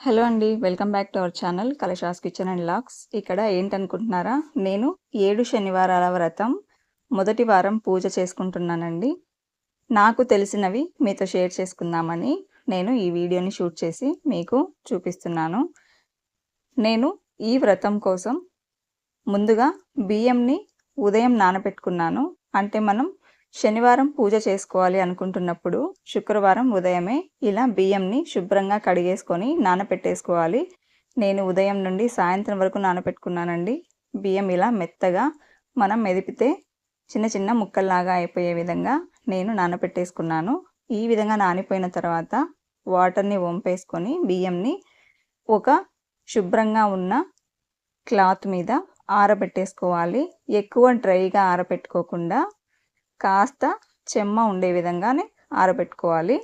Hello అండి welcome back to our channel Kalasha's kitchen and lakhs. ఇక్కడ ఏంటనుకుంటున్నారా? నేను ఏడు శనివారాల వ్రతం మొదటి వారం పూజ చేసుకుంటున్నానండి. నాకు తెలిసినవి మీతో షేర్ చేసుకుందామని నేను ఈ వీడియోని షూట్ చేసి మీకు చూపిస్తున్నాను. నేను ఈ వ్రతం కోసం ముందుగా బియ్యంని ఉదయం నానబెట్టుకున్నాను. అంటే మనం శనివారం పూజ చేసుకోవాలి అనుకుంటున్నప్పుడు శుక్రవారం ఉదయమే ఇలా బియ్యంని శుభ్రంగా కడిగేసుకొని నానపెట్టేసుకోవాలి. నేను ఉదయం నుండి సాయంత్రం వరకు నానపెట్టుకున్నానండి. బియ్యం ఇలా మెత్తగా మనం మెదిపితే చిన్న చిన్న ముక్కల్లాగా అయిపోయే విధంగా నేను నానపెట్టేసుకున్నాను. ఈ విధంగా నానిపోయిన తర్వాత వాటర్ని వంపేసుకొని బియ్యంని ఒక శుభ్రంగా ఉన్న క్లాత్ మీద ఆరబెట్టేసుకోవాలి. ఎక్కువ డ్రైగా ఆరబెట్టుకోకుండా కాస్త చెమ్మ ఉండే విధంగానే ఆరబెట్టుకోవాలి.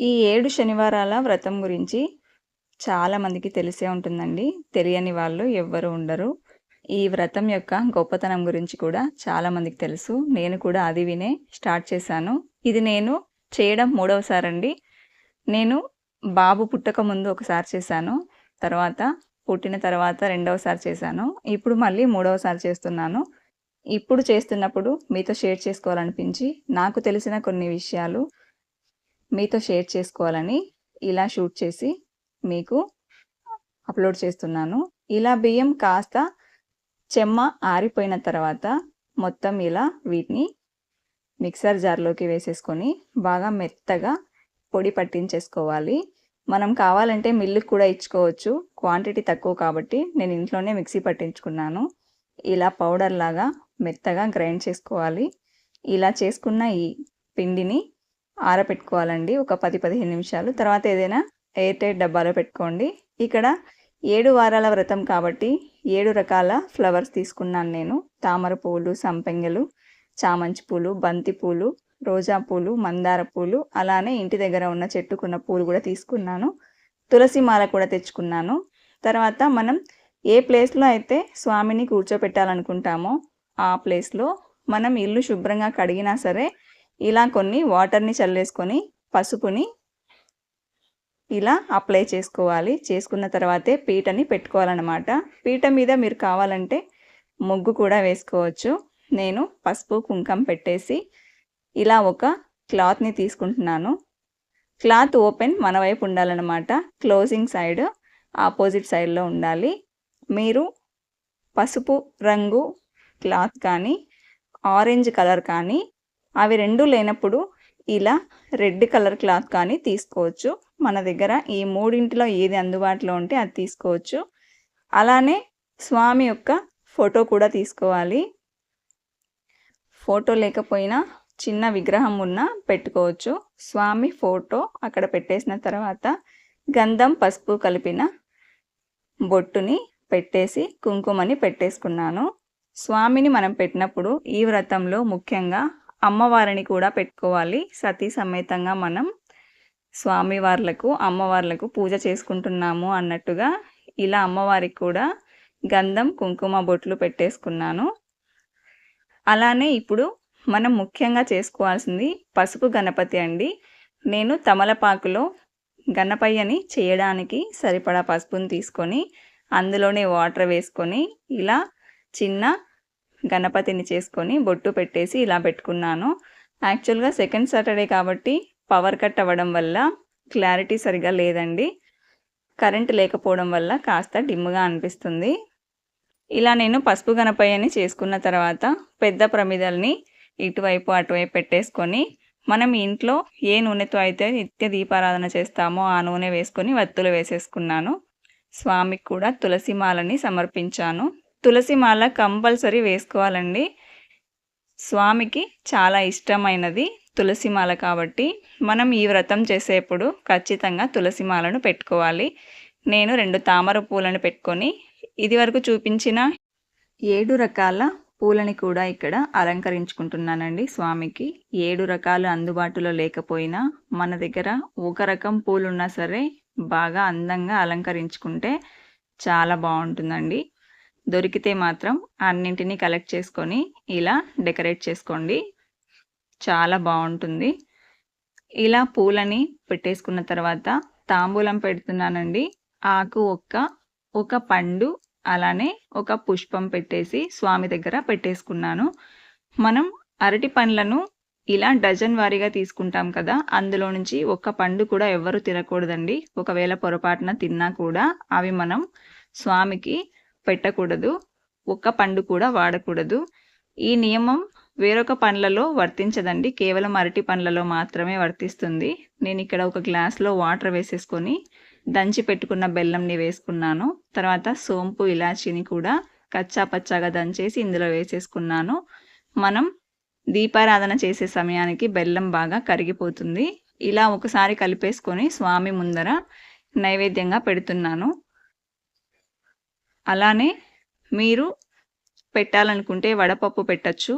ఈ ఏడు శనివారాల వ్రతం గురించి చాలామందికి తెలిసే ఉంటుందండి. తెలియని వాళ్ళు ఎవ్వరు ఉండరు. ఈ వ్రతం యొక్క గొప్పతనం గురించి కూడా చాలామందికి తెలుసు. నేను కూడా అది వినే స్టార్ట్ చేశాను. ఇది నేను చేయడం మూడవసారండి. నేను బాబు పుట్టక ముందు ఒకసారి చేశాను. తర్వాత పుట్టిన తర్వాత రెండవసారి చేశాను. ఇప్పుడు మళ్ళీ మూడవసారి చేస్తున్నాను. ఇప్పుడు చేస్తున్నప్పుడు మీతో షేర్ చేసుకోవాలనిపించి నాకు తెలిసిన కొన్ని విషయాలు మీతో షేర్ చేసుకోవాలని ఇలా షూట్ చేసి మీకు అప్లోడ్ చేస్తున్నాను. ఇలా బియ్యం కాస్త చెమ్మ ఆరిపోయిన తర్వాత మొత్తం ఇలా వీటిని మిక్సర్ జార్లోకి వేసేసుకొని బాగా మెత్తగా పొడి పట్టించేసుకోవాలి. మనం కావాలంటే మిల్లుకి కూడా ఇచ్చుకోవచ్చు. క్వాంటిటీ తక్కువ కాబట్టి నేను ఇంట్లోనే మిక్సీ పట్టించుకున్నాను. ఇలా పౌడర్ లాగా మెత్తగా గ్రైండ్ చేసుకోవాలి. ఇలా చేసుకున్న ఈ పిండిని ఆరబెట్టుకోవాలండి ఒక పది పదిహేను నిమిషాలు. తర్వాత ఏదైనా ఎయిర్ టైట్ డబ్బాలో పెట్టుకోండి. ఇక్కడ ఏడు వారాల వ్రతం కాబట్టి ఏడు రకాల ఫ్లవర్స్ తీసుకున్నాను నేను. తామర పూలు సంపెంగలు చామంతి పూలు బంతి పూలు రోజా పూలు మందార పూలు అలానే ఇంటి దగ్గర ఉన్న చెట్టుకున్న పూలు కూడా తీసుకున్నాను. తులసి మాల కూడా తెచ్చుకున్నాను. తర్వాత మనం ఏ ప్లేస్లో అయితే స్వామిని కూర్చోపెట్టాలనుకుంటామో ఆ ప్లేస్లో మనం ఇల్లు శుభ్రంగా కడిగినా సరే ఇలా కొన్ని వాటర్ని చల్లేసుకొని పసుపుని ఇలా అప్లై చేసుకోవాలి. చేసుకున్న తర్వాతే పీటని పెట్టుకోవాలన్నమాట. పీట మీద మీరు కావాలంటే ముగ్గు కూడా వేసుకోవచ్చు. నేను పసుపు కుంకం పెట్టేసి ఇలా ఒక క్లాత్ని తీసుకుంటున్నాను. క్లాత్ ఓపెన్ మన వైపు ఉండాలన్నమాట. క్లోజింగ్ సైడ్ ఆపోజిట్ సైడ్లో ఉండాలి. మీరు పసుపు రంగు క్లాత్ కానీ ఆరెంజ్ కలర్ కానీ అవి రెండు లేనప్పుడు ఇలా రెడ్ కలర్ క్లాత్ కానీ తీసుకోవచ్చు. మన దగ్గర ఈ మూడింటిలో ఏది అందుబాటులో ఉంటే అది తీసుకోవచ్చు. అలానే స్వామి యొక్క ఫోటో కూడా తీసుకోవాలి. ఫోటో లేకపోయినా చిన్న విగ్రహం ఉన్న పెట్టుకోవచ్చు. స్వామి ఫోటో అక్కడ పెట్టేసిన తర్వాత గంధం పసుపు కలిపిన బొట్టుని పెట్టేసి కుంకుమని పెట్టేసుకున్నాను. స్వామిని మనం పెట్టినప్పుడు ఈ వ్రతంలో ముఖ్యంగా అమ్మవారిని కూడా పెట్టుకోవాలి. సతీ సమేతంగా మనం స్వామివార్లకు అమ్మవార్లకు పూజ చేసుకుంటున్నాము అన్నట్టుగా ఇలా అమ్మవారికి కూడా గంధం కుంకుమ బొట్లు పెట్టేసుకున్నాను. అలానే ఇప్పుడు మనం ముఖ్యంగా చేసుకోవాల్సింది పసుపు గణపతి అండి. నేను తమలపాకులో గణపయ్యని చేయడానికి సరిపడా పసుపుని తీసుకొని అందులోనే వాటర్ వేసుకొని ఇలా చిన్న గణపతిని చేసుకొని బొట్టు పెట్టేసి ఇలా పెట్టుకున్నాను. యాక్చువల్గా సెకండ్ సాటర్డే కాబట్టి పవర్ కట్ అవ్వడం వల్ల క్లారిటీ సరిగా లేదండి. కరెంట్ లేకపోవడం వల్ల కాస్త డిమ్గా అనిపిస్తుంది. ఇలా నేను పసుపు గణపయ్యని చేసుకున్న తర్వాత పెద్ద ప్రమిదల్ని ఇటువైపు అటువైపు పెట్టేసుకొని మనం ఇంట్లో ఏ నూనెతో అయితే నిత్య దీపారాధన చేస్తామో ఆ నూనె వేసుకొని వత్తులు వేసేసుకున్నాను. స్వామికి కూడా తులసి మాలని సమర్పించాను. తులసి మాల కంపల్సరీ వేసుకోవాలండి. స్వామికి చాలా ఇష్టమైనది తులసి మాల కాబట్టి మనం ఈ వ్రతం చేసేప్పుడు ఖచ్చితంగా తులసి మాలను పెట్టుకోవాలి. నేను రెండు తామర పూలను పెట్టుకొని ఇదివరకు చూపించిన ఏడు రకాల పూలని కూడా ఇక్కడ అలంకరించుకుంటున్నానండి స్వామికి. ఏడు రకాలు అందుబాటులో లేకపోయినా మన దగ్గర ఒక రకం పూలు ఉన్నా సరే బాగా అందంగా అలంకరించుకుంటే చాలా బాగుంటుందండి. దొరికితే మాత్రం అన్నింటినీ కలెక్ట్ చేసుకొని ఇలా డెకరేట్ చేసుకోండి. చాలా బాగుంటుంది. ఇలా పూలని పెట్టేసుకున్న తర్వాత తాంబూలం పెడుతున్నానండి. ఆకు ఒక్క ఒక పండు అలానే ఒక పుష్పం పెట్టేసి స్వామి దగ్గర పెట్టేసుకున్నాను. మనం అరటి పండ్లను ఇలా డజన్ వారీగా తీసుకుంటాం కదా అందులో నుంచి ఒక్క పండు కూడా ఎవ్వరు తినకూడదండి. ఒకవేళ పొరపాటున తిన్నా కూడా అవి మనం స్వామికి పెట్టకూడదు ఒక్క పండు కూడా వాడకూడదు. ఈ నియమం వేరొక పండ్లలో వర్తించదండి కేవలం అరటి పండ్లలో మాత్రమే వర్తిస్తుంది. నేను ఇక్కడ ఒక గ్లాస్లో వాటర్ వేసేసుకొని దంచి పెట్టుకున్న బెల్లంని వేసుకున్నాను. తర్వాత సోంపు ఇలాచీని కూడా కచ్చా పచ్చాగా దంచేసి ఇందులో వేసేసుకున్నాను. మనం దీపారాధన చేసే సమయానికి బెల్లం బాగా కరిగిపోతుంది. ఇలా ఒకసారి కలిపేసుకొని స్వామి ముందర నైవేద్యంగా పెడుతున్నాను. అలానే మీరు పెట్టాలనుకుంటే వడపప్పు పెట్టచ్చు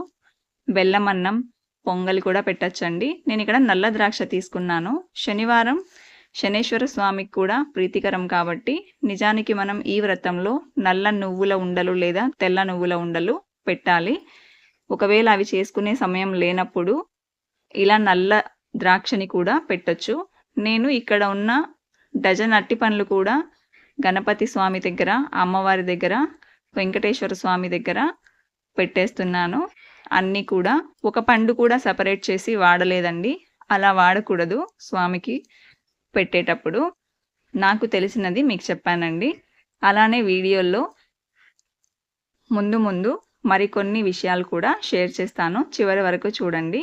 బెల్లం అన్నం పొంగలి కూడా పెట్టచ్చండి. నేను ఇక్కడ నల్ల ద్రాక్ష తీసుకున్నాను. శనివారం శనేశ్వర స్వామికి కూడా ప్రీతికరం కాబట్టి నిజానికి మనం ఈ వ్రతంలో నల్ల నువ్వుల ఉండలు లేదా తెల్ల నువ్వుల ఉండలు పెట్టాలి. ఒకవేళ అవి చేసుకునే సమయం లేనప్పుడు ఇలా నల్ల ద్రాక్షని కూడా పెట్టచ్చు. నేను ఇక్కడ ఉన్న డజన్ అట్టి పండ్లు కూడా గణపతి స్వామి దగ్గర అమ్మవారి దగ్గర వెంకటేశ్వర స్వామి దగ్గర పెట్టేస్తున్నాను. అన్నీ కూడా ఒక పండు కూడా సపరేట్ చేసి వాడలేదండి. అలా వాడకూడదు స్వామికి పెట్టేటప్పుడు. నాకు తెలిసినది మీకు చెప్పానండి. అలానే వీడియోల్లో ముందు ముందు మరికొన్ని విషయాలు కూడా షేర్ చేస్తాను. చివరి వరకు చూడండి.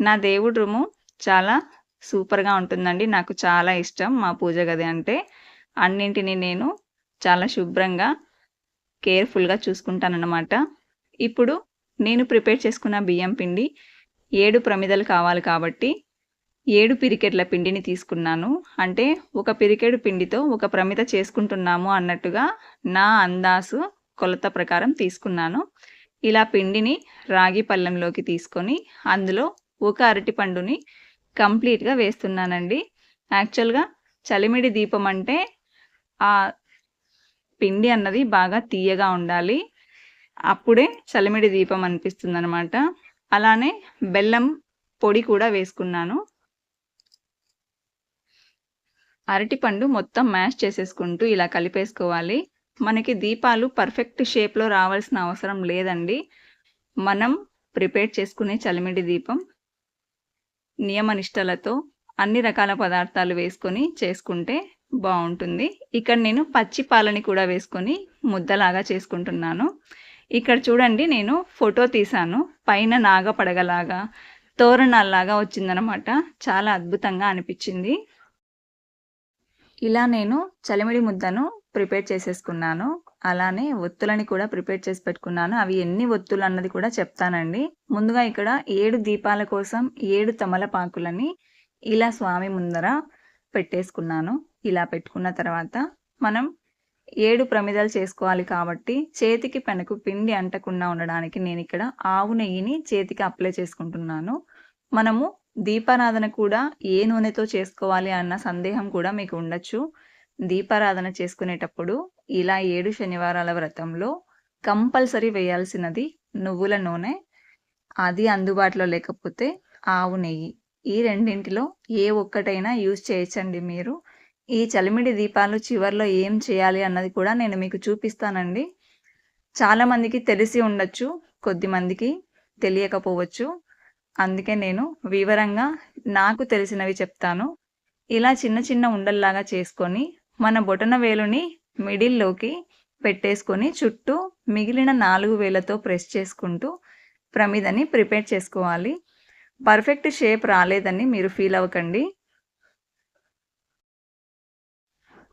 నా దేవుడు రూము చాలా సూపర్గా ఉంటుందండి. నాకు చాలా ఇష్టం మా పూజ గది అంటే. అన్నింటినీ నేను చాలా శుభ్రంగా కేర్ఫుల్గా చూసుకుంటానన్నమాట. ఇప్పుడు నేను ప్రిపేర్ చేసుకున్న బియ్యం పిండి ఏడు ప్రమిదలు కావాలి కాబట్టి ఏడు పిరికెట్ల పిండిని తీసుకున్నాను. అంటే ఒక పిరికెడు పిండితో ఒక ప్రమిత చేసుకుంటున్నాము అన్నట్టుగా నా అందాసు కొలత ప్రకారం తీసుకున్నాను. ఇలా పిండిని రాగి పళ్ళెంలోకి తీసుకొని అందులో ఒక అరటి పండుని కంప్లీట్గా వేస్తున్నానండి. యాక్చువల్గా చలిమిడి దీపం అంటే ఆ పిండి అన్నది బాగా తీయగా ఉండాలి. అప్పుడే చలిమిడి దీపం అనిపిస్తుంది అనమాట అలానే బెల్లం పొడి కూడా వేసుకున్నాను. అరటిపండు మొత్తం మ్యాష్ చేసేసుకుంటూ ఇలా కలిపేసుకోవాలి. మనకి దీపాలు పర్ఫెక్ట్ షేప్లో రావాల్సిన అవసరం లేదండి. మనం ప్రిపేర్ చేసుకునే చలిమిడి దీపం నియమనిష్టలతో అన్ని రకాల పదార్థాలు వేసుకొని చేసుకుంటే బాగుంటుంది. ఇక్కడ నేను పచ్చి పాలని కూడా వేసుకొని ముద్దలాగా చేసుకుంటున్నాను. ఇక్కడ చూడండి నేను ఫోటో తీశాను. పైన నాగపడగలాగా తోరణాల్లాగా వచ్చిందనమాట. చాలా అద్భుతంగా అనిపించింది. ఇలా నేను చలిమిడి ముద్దను ప్రిపేర్ చేసేసుకున్నాను. అలానే ఒత్తులని కూడా ప్రిపేర్ చేసి పెట్టుకున్నాను. అవి ఎన్ని ఒత్తులు అన్నది కూడా చెప్తానండి. ముందుగా ఇక్కడ ఏడు దీపాల కోసం ఏడు తమలపాకులని ఇలా స్వామి ముందర పెట్టేసుకున్నాను. ఇలా పెట్టుకున్న తర్వాత మనం ఏడు ప్రమిదలు చేసుకోవాలి కాబట్టి చేతికి పెనకు పిండి అంటకుండా ఉండడానికి నేను ఇక్కడ ఆవు నెయ్యిని చేతికి అప్లై చేసుకుంటున్నాను. మనము దీపారాధన కూడా ఏ నూనెతో చేసుకోవాలి అన్న సందేహం కూడా మీకు ఉండొచ్చు. దీపారాధన చేసుకునేటప్పుడు ఇలా ఏడు శనివారాల వ్రతంలో కంపల్సరీ వేయాల్సినది నువ్వుల నూనె అది అందుబాటులో లేకపోతే ఆవు నెయ్యి. ఈ రెండింటిలో ఏ ఒక్కటైనా యూజ్ చేయొచ్చండి మీరు. ఈ చలిమిడి దీపాలు చివరిలో ఏం చేయాలి అన్నది కూడా నేను మీకు చూపిస్తానండి. చాలామందికి తెలిసి ఉండొచ్చు కొద్దిమందికి తెలియకపోవచ్చు. అందుకే నేను వివరంగా నాకు తెలిసినవి చెప్తాను. ఇలా చిన్న చిన్న ఉండల్లాగా చేసుకొని మన బొటన వేలుని మిడిల్లోకి పెట్టేసుకొని చుట్టూ మిగిలిన నాలుగు వేలతో ప్రెస్ చేసుకుంటూ ప్రమిదని ప్రిపేర్ చేసుకోవాలి. పర్ఫెక్ట్ షేప్ రాలేదని మీరు ఫీల్ అవ్వకండి.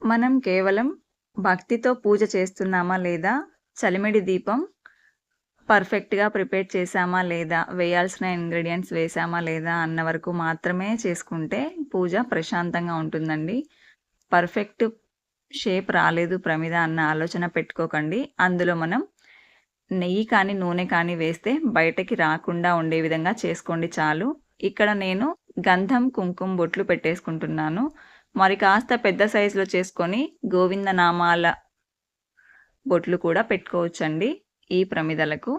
మనం కేవలం భక్తితో పూజ చేస్తున్నామా లేదా? చలిమిడి దీపం పర్ఫెక్ట్గా ప్రిపేర్ చేసామా లేదా? వేయాల్సిన ఇంగ్రీడియంట్స్ వేసామా లేదా అన్న వరకు మాత్రమే చేసుకుంటే పూజ ప్రశాంతంగా ఉంటుందండి. పర్ఫెక్ట్ షేప్ రాలేదు ప్రమిద అన్న ఆలోచన పెట్టుకోకండి. అందులో మనం నెయ్యి కానీ నూనె కానీ వేస్తే బయటకి రాకుండా ఉండే విధంగా చేసుకోండి చాలు. ఇక్కడ నేను గంధం కుంకుమ బొట్లు పెట్టేసుకుంటున్నాను. మరి కాస్త పెద్ద సైజులో చేసుకొని గోవింద నామాల బొట్లు కూడా పెట్టుకోవచ్చండి ఈ ప్రమిదలకు.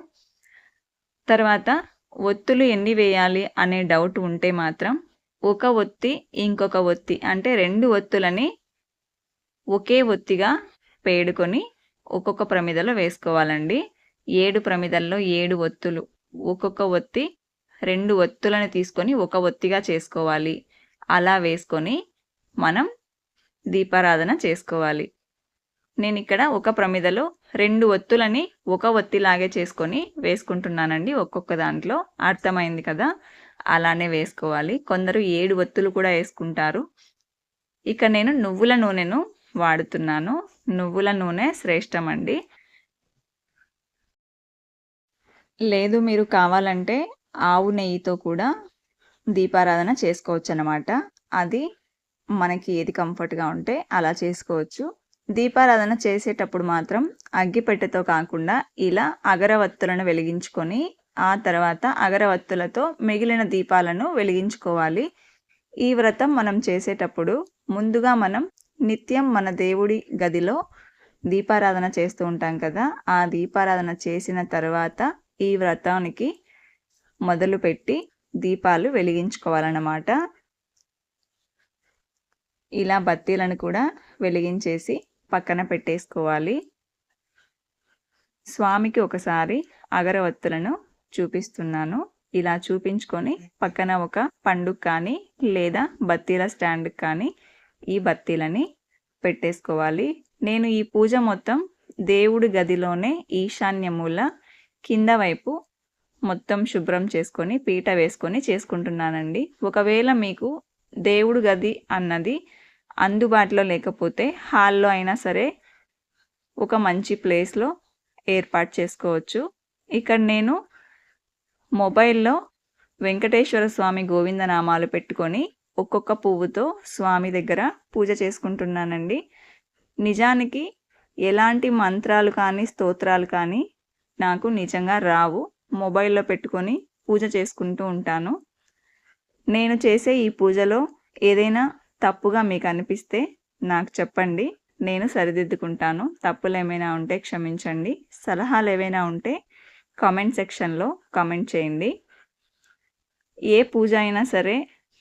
తర్వాత ఒత్తులు ఎన్ని వేయాలి అనే డౌట్ ఉంటే మాత్రం ఒక ఒత్తి ఇంకొక ఒత్తి అంటే రెండు ఒత్తులని ఒకే ఒత్తిగా పేడుకొని ఒక్కొక్క ప్రమిదలో వేసుకోవాలండి. ఏడు ప్రమిదల్లో ఏడు ఒత్తులు. ఒక్కొక్క ఒత్తి రెండు ఒత్తులను తీసుకొని ఒక ఒత్తిగా చేసుకోవాలి. అలా వేసుకొని మనం దీపారాధన చేసుకోవాలి. నేను ఇక్కడ ఒక ప్రమిదలో రెండు ఒత్తులని ఒక ఒత్తిలాగే చేసుకొని వేసుకుంటున్నానండి. ఒక్కొక్క దాంట్లో అర్థమైంది కదా? అలానే వేసుకోవాలి. కొందరు ఏడు ఒత్తులు కూడా వేసుకుంటారు. ఇక నేను నువ్వుల నూనెను వాడుతున్నాను. నువ్వుల నూనె శ్రేష్టం అండి లేదు మీరు కావాలంటే ఆవు నెయ్యితో కూడా దీపారాధన చేసుకోవచ్చు అనమాట అది మనకి ఏది కంఫర్ట్గా ఉంటే అలా చేసుకోవచ్చు. దీపారాధన చేసేటప్పుడు మాత్రం అగ్గిపెట్టెతో కాకుండా ఇలా అగరవత్తులను వెలిగించుకొని ఆ తర్వాత అగరవత్తులతో మిగిలిన దీపాలను వెలిగించుకోవాలి. ఈ వ్రతం మనం చేసేటప్పుడు ముందుగా మనం నిత్యం మన దేవుడి గదిలో దీపారాధన చేస్తూ ఉంటాం కదా ఆ దీపారాధన చేసిన తర్వాత ఈ వ్రతానికి మొదలుపెట్టి దీపాలు వెలిగించుకోవాలన్నమాట. ఇలా బత్తీలను కూడా వెలిగించేసి పక్కన పెట్టేసుకోవాలి. స్వామికి ఒకసారి అగరవత్తులను చూపిస్తున్నాను. ఇలా చూపించుకొని పక్కన ఒక పండు కానీ లేదా బత్తీల స్టాండ్ కానీ ఈ బత్తీలని పెట్టేసుకోవాలి. నేను ఈ పూజ మొత్తం దేవుడి గదిలోనే ఈశాన్యమూల కింద వైపు మొత్తం శుభ్రం చేసుకొని పీట వేసుకొని చేసుకుంటున్నానండి. ఒకవేళ మీకు దేవుడు గది అన్నది అందుబాటులో లేకపోతే హాల్లో అయినా సరే ఒక మంచి ప్లేస్లో ఏర్పాటు చేసుకోవచ్చు. ఇక్కడ నేను మొబైల్లో వెంకటేశ్వర స్వామి గోవింద నామాలు పెట్టుకొని ఒక్కొక్క పువ్వుతో స్వామి దగ్గర పూజ చేసుకుంటున్నానండి. నిజానికి ఎలాంటి మంత్రాలు కానీ స్తోత్రాలు కానీ నాకు నిజంగా రావు. మొబైల్లో పెట్టుకొని పూజ చేసుకుంటూ ఉంటాను. నేను చేసే ఈ పూజలో ఏదైనా తప్పుగా మీకు అనిపిస్తే నాకు చెప్పండి. నేను సరిదిద్దుకుంటాను. తప్పులు ఏమైనా ఉంటే క్షమించండి. సలహాలు ఏవైనా ఉంటే కామెంట్ సెక్షన్లో కామెంట్ చేయండి. ఏ పూజ అయినా సరే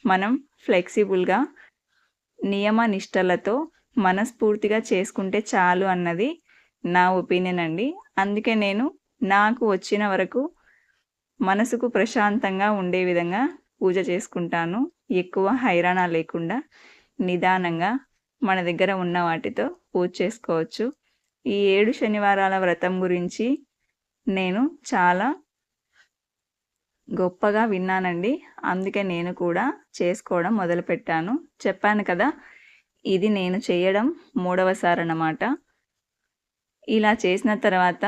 మనం ఫ్లెక్సిబుల్గా నియమ నిష్టలతో మనస్ఫూర్తిగా చేసుకుంటే చాలు అన్నది నా ఒపీనియన్ అండి. అందుకే నేను నాకు వచ్చిన వరకు మనసుకు ప్రశాంతంగా ఉండే విధంగా పూజ చేసుకుంటాను. ఎక్కువ హైరాణ లేకుండా నిదానంగా మన దగ్గర ఉన్న వాటితో పూజ చేసుకోవచ్చు. ఈ ఏడు శనివారాల వ్రతం గురించి నేను చాలా గొప్పగా విన్నానండి. అందుకే నేను కూడా చేసుకోవడం మొదలుపెట్టాను. చెప్పాను కదా ఇది నేను చేయడం మూడవసారి అన్నమాట ఇలా చేసిన తర్వాత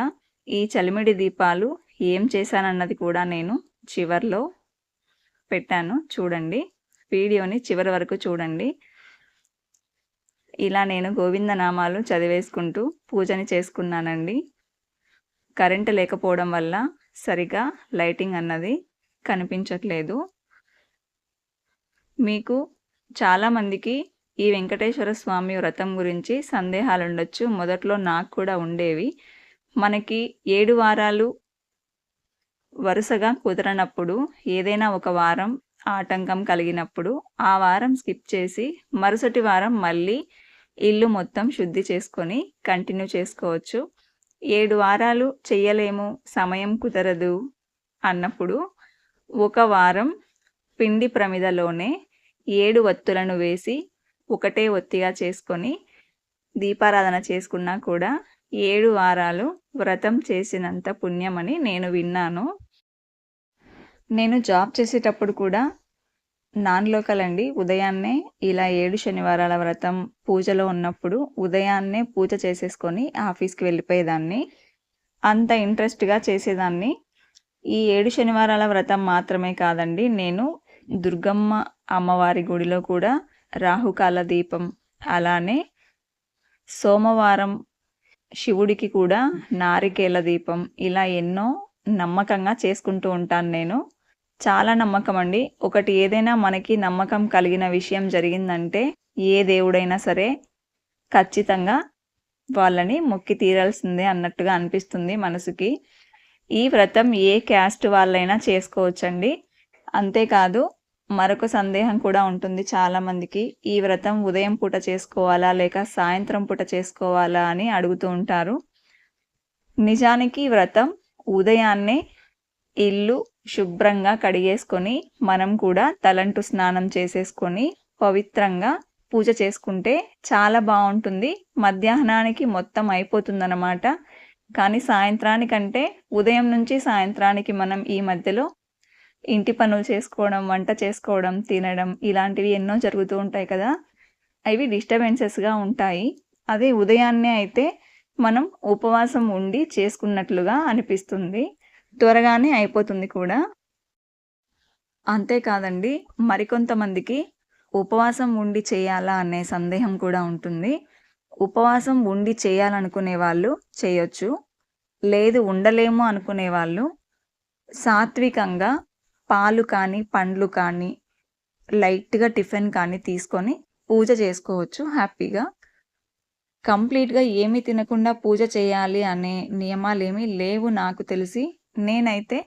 ఈ చలిమిడి దీపాలు ఏం చేశానన్నది కూడా నేను చివర్లో పెట్టాను. చూడండి. వీడియోని చివరి వరకు చూడండి. ఇలా నేను గోవింద నామాలు చదివేసుకుంటూ పూజని చేసుకున్నానండి. కరెంటు లేకపోవడం వల్ల సరిగా లైటింగ్ అన్నది కనిపించట్లేదు. మీకు చాలామందికి ఈ వెంకటేశ్వర స్వామి వ్రతం గురించి సందేహాలు ఉండొచ్చు మొదట్లో నాకు కూడా ఉండేవి. మనకి ఏడు వారాలు వరుసగా కుదరనప్పుడు ఏదైనా ఒక వారం ఆటంకం కలిగినప్పుడు ఆ వారం స్కిప్ చేసి మరుసటి వారం మళ్ళీ ఇల్లు మొత్తం శుద్ధి చేసుకొని కంటిన్యూ చేసుకోవచ్చు. ఏడు వారాలు చెయ్యలేము సమయం కుదరదు అన్నప్పుడు ఒక వారం పిండి ప్రమిదలోనే ఏడు ఒత్తులను వేసి ఒకటే ఒత్తిగా చేసుకొని దీపారాధన చేసుకున్నా కూడా ఏడు వారాలు వ్రతం చేసినంత పుణ్యమని నేను విన్నాను. నేను జాబ్ చేసేటప్పుడు కూడా నాన్ లోకల్ అండి. ఉదయాన్నే ఇలా ఏడు శనివారాల వ్రతం పూజలో ఉన్నప్పుడు ఉదయాన్నే పూజ చేసేసుకొని ఆఫీస్కి వెళ్ళిపోయేదాన్ని. అంత ఇంట్రెస్ట్గా చేసేదాన్ని. ఈ ఏడు శనివారాల వ్రతం మాత్రమే కాదండి. నేను దుర్గమ్మ అమ్మవారి గుడిలో కూడా రాహుకాల దీపం అలానే సోమవారం శివుడికి కూడా నారికేల దీపం ఇలా ఎన్నో నమ్మకంగా చేసుకుంటూ ఉంటాను నేను. చాలా నమ్మకం అండి. ఒకటి ఏదైనా మనకి నమ్మకం కలిగిన విషయం జరిగిందంటే ఏ దేవుడైనా సరే ఖచ్చితంగా వాళ్ళని మొక్కి తీరాల్సిందే అన్నట్టుగా అనిపిస్తుంది మనసుకి. ఈ వ్రతం ఏ క్యాస్ట్ వాళ్ళైనా చేసుకోవచ్చండి. అంతేకాదు మరొక సందేహం కూడా ఉంటుంది చాలామందికి ఈ వ్రతం ఉదయం పూట చేసుకోవాలా లేక సాయంత్రం పూట చేసుకోవాలా అని అడుగుతూ ఉంటారు. నిజానికి వ్రతం ఉదయాన్నే ఇల్లు శుభ్రంగా కడిగేసుకొని మనం కూడా తలంటు స్నానం చేసేసుకొని పవిత్రంగా పూజ చేసుకుంటే చాలా బాగుంటుంది. మధ్యాహ్నానికి మొత్తం అయిపోతుందన్నమాట. కానీ సాయంత్రానికంటే ఉదయం నుంచి సాయంత్రానికి మనం ఈ మధ్యలో ఇంటి పనులు చేసుకోవడం వంట చేసుకోవడం తినడం ఇలాంటివి ఎన్నో జరుగుతూ ఉంటాయి కదా. అవి డిస్టర్బెన్సెస్గా ఉంటాయి. అదే ఉదయాన్నే అయితే మనం ఉపవాసం ఉండి చేసుకున్నట్లుగా అనిపిస్తుంది. త్వరగానే అయిపోతుంది కూడా. అంతేకాదండి మరికొంతమందికి ఉపవాసం ఉండి చేయాలా అనే సందేహం కూడా ఉంటుంది. ఉపవాసం ఉండి చేయాలనుకునే వాళ్ళు చేయొచ్చు. లేదు ఉండలేము అనుకునే వాళ్ళు సాత్వికంగా పాలు కానీ పండ్లు కానీ లైట్గా టిఫిన్ కానీ తీసుకొని పూజ చేసుకోవచ్చు హ్యాపీగా. కంప్లీట్గా ఏమీ తినకుండా పూజ చేయాలి అనే నియమాలు ఏమీ లేవు నాకు తెలిసి. నేనైతే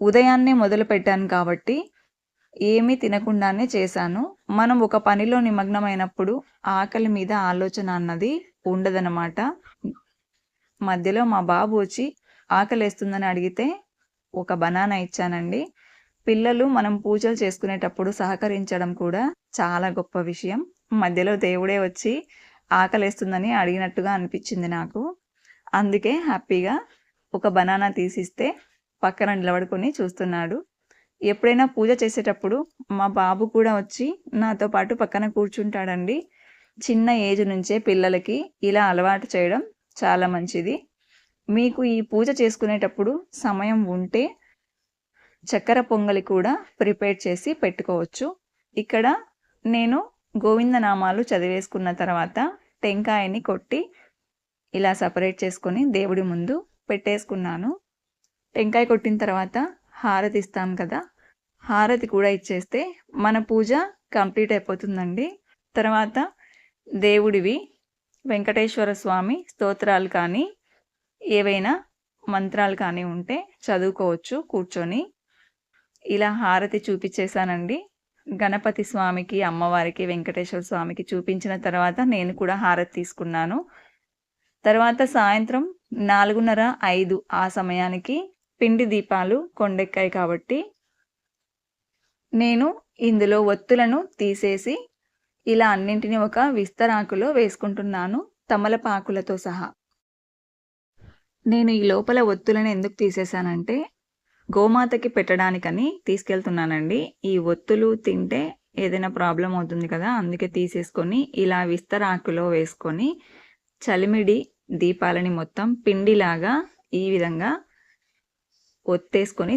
ఉదయాన్నే మొదలు పెట్టాను కాబట్టి ఏమీ తినకుండానే చేశాను. మనం ఒక పనిలో నిమగ్నమైనప్పుడు ఆకలి మీద ఆలోచన అన్నది ఉండదనమాట మధ్యలో మా బాబు వచ్చి ఆకలేస్తుందని అడిగితే ఒక బనానా ఇచ్చానండి. పిల్లలు మనం పూజలు చేసుకునేటప్పుడు సహకరించడం కూడా చాలా గొప్ప విషయం. మధ్యలో దేవుడే వచ్చి ఆకలేస్తుందని అడిగినట్టుగా అనిపించింది నాకు. అందుకే హ్యాపీగా ఒక బనానా తీసిస్తే పక్కన నిలబడుకొని చూస్తున్నాడు. ఎప్పుడైనా పూజ చేసేటప్పుడు మా బాబు కూడా వచ్చి నాతో పాటు పక్కన కూర్చుంటాడండి. చిన్న ఏజ్ నుంచే పిల్లలకి ఇలా అలవాటు చేయడం చాలా మంచిది. మీకు ఈ పూజ చేసుకునేటప్పుడు సమయం ఉంటే చక్కెర పొంగలి కూడా ప్రిపేర్ చేసి పెట్టుకోవచ్చు. ఇక్కడ నేను గోవిందనామాలు చదివేసుకున్న తర్వాత టెంకాయని కొట్టి ఇలా సపరేట్ చేసుకొని దేవుడి ముందు పెట్టేసుకున్నాను. టెంకాయ కొట్టిన తర్వాత హారతి ఇస్తాం కదా హారతి కూడా ఇచ్చేస్తే మన పూజ కంప్లీట్ అయిపోతుందండి. తర్వాత దేవుడివి వెంకటేశ్వర స్వామి స్తోత్రాలు కానీ ఏవైనా మంత్రాలు కానీ ఉంటే చదువుకోవచ్చు కూర్చొని. ఇలా హారతి చూపించేశానండి. గణపతి స్వామికి అమ్మవారికి వెంకటేశ్వర స్వామికి చూపించిన తర్వాత నేను కూడా హారతి తీసుకున్నాను. తర్వాత సాయంత్రం నాలుగున్నర ఐదు ఆ సమయానికి పిండి దీపాలు కొండెక్కాయి కాబట్టి నేను ఇందులో ఒత్తులను తీసేసి ఇలా అన్నింటినీ ఒక విస్తరాకులో వేసుకుంటున్నాను తమలపాకులతో సహా. నేను ఈ లోపల ఒత్తులను ఎందుకు తీసేశానంటే గోమాతకి పెట్టడానికని తీసుకెళ్తున్నానండి. ఈ ఒత్తులు తింటే ఏదైనా ప్రాబ్లం అవుతుంది కదా అందుకే తీసేసుకొని ఇలా విస్తరాకులో వేసుకొని చలిమిడి దీపాలని మొత్తం పిండిలాగా ఈ విధంగా ఒత్తేసుకొని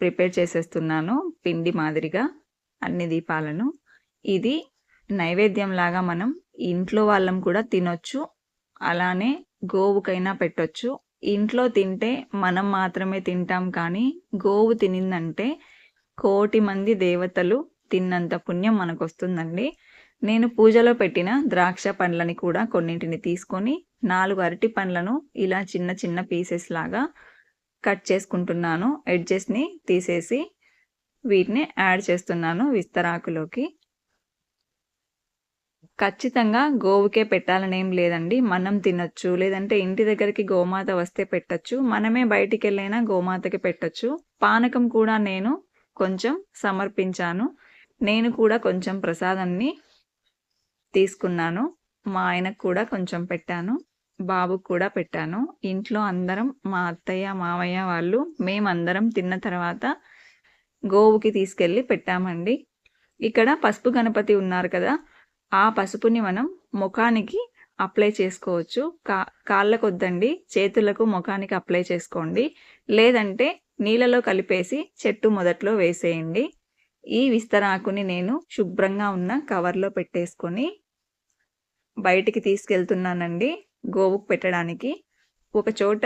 ప్రిపేర్ చేసేస్తున్నాను పిండి మాదిరిగా అన్ని దీపాలను. ఇది నైవేద్యం లాగా మనం ఇంట్లో వాళ్ళం కూడా తినొచ్చు అలానే గోవుకైనా పెట్టొచ్చు. ఇంట్లో తింటే మనం మాత్రమే తింటాం కానీ గోవు తినిందంటే కోటి మంది దేవతలు తిన్నంత పుణ్యం మనకు వస్తుందండి నేను పూజలో పెట్టిన ద్రాక్ష పండ్లని కూడా కొన్నింటిని తీసుకొని నాలుగు అరటి పండ్లను ఇలా చిన్న చిన్న పీసెస్ లాగా కట్ చేసుకుంటున్నాను. ఎడ్జెస్ని తీసేసి వీటిని యాడ్ చేస్తున్నాను విస్తరాకులోకి. ఖచ్చితంగా గోవుకే పెట్టాలనేం లేదండి. మనం తినొచ్చు లేదంటే ఇంటి దగ్గరికి గోమాత వస్తే పెట్టచ్చు. మనమే బయటికి వెళ్ళైనా గోమాతకి పెట్టచ్చు. పానకం కూడా నేను కొంచెం సమర్పించాను. నేను కూడా కొంచెం ప్రసాదాన్ని తీసుకున్నాను. మా ఆయనకు కూడా కొంచెం పెట్టాను. బాబుకు కూడా పెట్టాను. ఇంట్లో అందరం మా అత్తయ్య మామయ్య వాళ్ళు మేమందరం తిన్న తర్వాత గోవుకి తీసుకెళ్ళి పెట్టామండి. ఇక్కడ పసుపు గణపతి ఉన్నారు కదా ఆ పసుపుని మనం ముఖానికి అప్లై చేసుకోవచ్చు. కా కాళ్ళకు వద్దండి చేతులకు ముఖానికి అప్లై చేసుకోండి. లేదంటే నీళ్ళలో కలిపేసి చెట్టు మొదట్లో వేసేయండి. ఈ విస్తరాకుని నేను శుభ్రంగా ఉన్న కవర్లో పెట్టేసుకొని బయటికి తీసుకెళ్తున్నానండి. గోవుకు పెట్టడానికి. ఒక చోట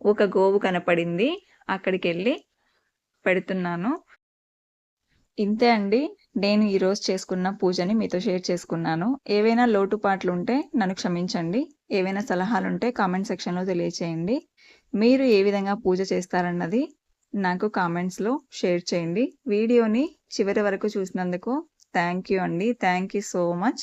ఒక గోవు కనపడింది. అక్కడికి వెళ్ళి పెడుతున్నాను. ఇంతే అండి. నేను ఈరోజు చేసుకున్న పూజని మీతో షేర్ చేసుకున్నాను. ఏవైనా లోటుపాట్లు ఉంటే నన్ను క్షమించండి. ఏవైనా సలహాలు ఉంటే కామెంట్ సెక్షన్లో తెలియచేయండి. మీరు ఏ విధంగా పూజ చేస్తారన్నది నాకు కామెంట్స్లో షేర్ చేయండి. వీడియోని చివరి వరకు చూసినందుకు థ్యాంక్ యూ అండి. Thank you so much.